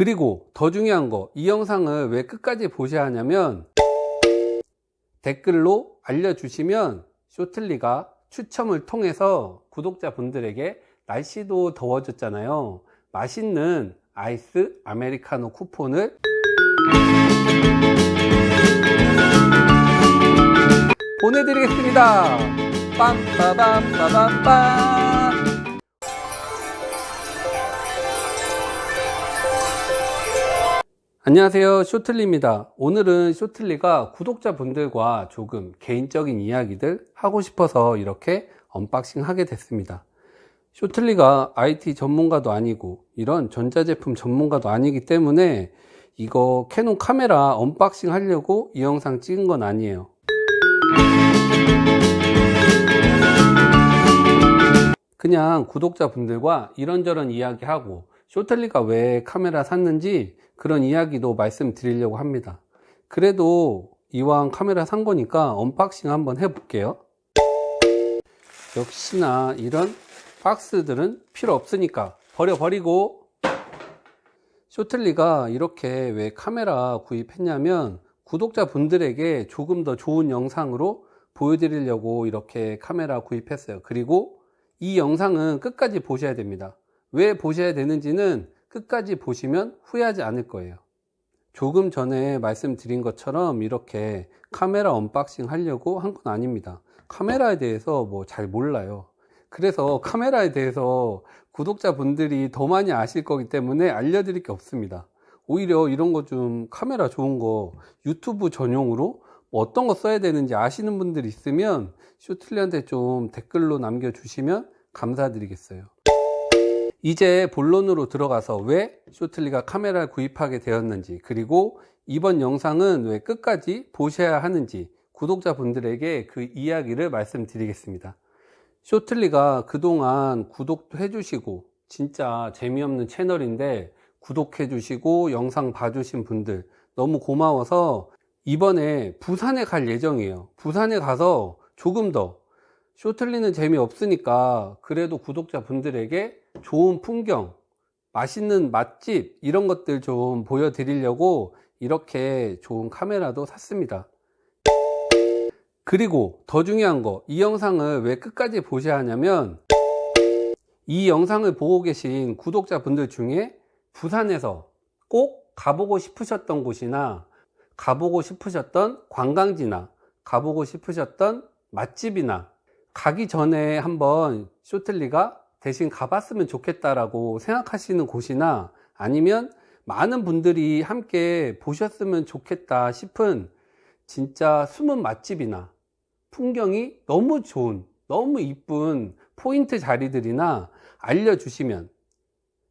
그리고 더 중요한 거, 이 영상을 왜 끝까지 보셔야 하냐면 댓글로 알려주시면 쇼틀리가 추첨을 통해서 구독자분들에게 날씨도 더워졌잖아요. 맛있는 아이스 아메리카노 쿠폰을 보내드리겠습니다. 빰빠밤빠밤빰 안녕하세요. 쇼틀리입니다. 오늘은 쇼틀리가 구독자분들과 조금 개인적인 이야기들 하고 싶어서 이렇게 언박싱 하게 됐습니다. 쇼틀리가 IT 전문가도 아니고 이런 전자제품 전문가도 아니기 때문에 이거 캐논 카메라 언박싱 하려고 이 영상 찍은 건 아니에요. 그냥 구독자분들과 이런저런 이야기하고 쇼텔리가 왜 카메라 샀는지 그런 이야기도 말씀드리려고 합니다. 그래도 이왕 카메라 산 거니까 언박싱 한번 해볼게요. 역시나 이런 박스들은 필요 없으니까 버려버리고 쇼틀리가 이렇게 왜 카메라 구입했냐면 구독자 분들에게 조금 더 좋은 영상으로 보여드리려고 이렇게 카메라 구입했어요. 그리고 이 영상은 끝까지 보셔야 됩니다. 왜 보셔야 되는지는 끝까지 보시면 후회하지 않을 거예요. 조금 전에 말씀드린 것처럼 이렇게 카메라 언박싱 하려고 한 건 아닙니다. 카메라에 대해서 뭐 잘 몰라요. 그래서 카메라에 대해서 구독자분들이 더 많이 아실 거기 때문에 알려드릴 게 없습니다. 오히려 이런 거 좀 카메라 좋은 거 유튜브 전용으로 뭐 어떤 거 써야 되는지 아시는 분들 있으면 쇼틀리한테 좀 댓글로 남겨주시면 감사드리겠어요. 이제 본론으로 들어가서 왜 쇼틀리가 카메라를 구입하게 되었는지 그리고 이번 영상은 왜 끝까지 보셔야 하는지 구독자분들에게 그 이야기를 말씀드리겠습니다. 쇼틀리가 그동안 구독도 해주시고 진짜 재미없는 채널인데 구독해주시고 영상 봐주신 분들 너무 고마워서 이번에 부산에 갈 예정이에요. 부산에 가서 조금 더 쇼틀리는 재미없으니까 그래도 구독자분들에게 좋은 풍경, 맛있는 맛집 이런 것들 좀 보여드리려고 이렇게 좋은 카메라도 샀습니다. 그리고 더 중요한 거, 이 영상을 왜 끝까지 보셔야 하냐면 이 영상을 보고 계신 구독자분들 중에 부산에서 꼭 가보고 싶으셨던 곳이나 가보고 싶으셨던 관광지나 가보고 싶으셨던 맛집이나 가기 전에 한번 쇼틀리가 대신 가봤으면 좋겠다라고 생각하시는 곳이나 아니면 많은 분들이 함께 보셨으면 좋겠다 싶은 진짜 숨은 맛집이나 풍경이 너무 좋은, 너무 이쁜 포인트 자리들이나 알려주시면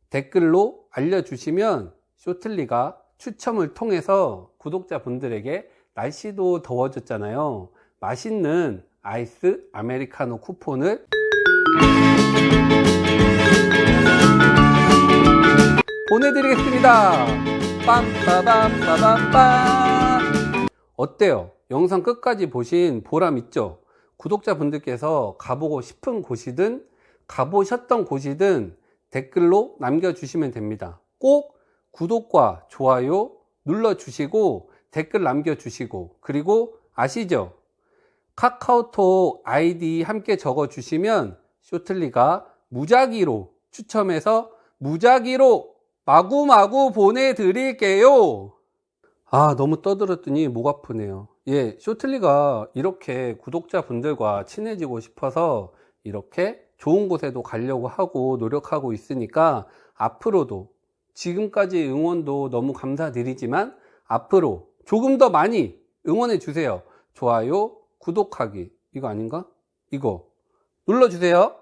댓글로 알려주시면 쇼틀리가 추첨을 통해서 구독자분들에게 날씨도 더워졌잖아요. 맛있는 아이스 아메리카노 쿠폰을 보내드리겠습니다. 빰빠밤빠밤빰 어때요? 영상 끝까지 보신 보람 있죠? 구독자분들께서 가보고 싶은 곳이든 가보셨던 곳이든 댓글로 남겨주시면 됩니다. 꼭 구독과 좋아요 눌러주시고 댓글 남겨주시고 그리고 아시죠? 카카오톡 아이디 함께 적어주시면 쇼틀리가 무작위로 추첨해서 무작위로 마구마구 보내드릴게요. 아, 너무 떠들었더니 목 아프네요. 예, 쇼틀리가 이렇게 구독자분들과 친해지고 싶어서 이렇게 좋은 곳에도 가려고 하고 노력하고 있으니까 앞으로도 지금까지 응원도 너무 감사드리지만 앞으로 조금 더 많이 응원해 주세요. 좋아요, 구독하기. 이거 아닌가? 이거. 눌러주세요.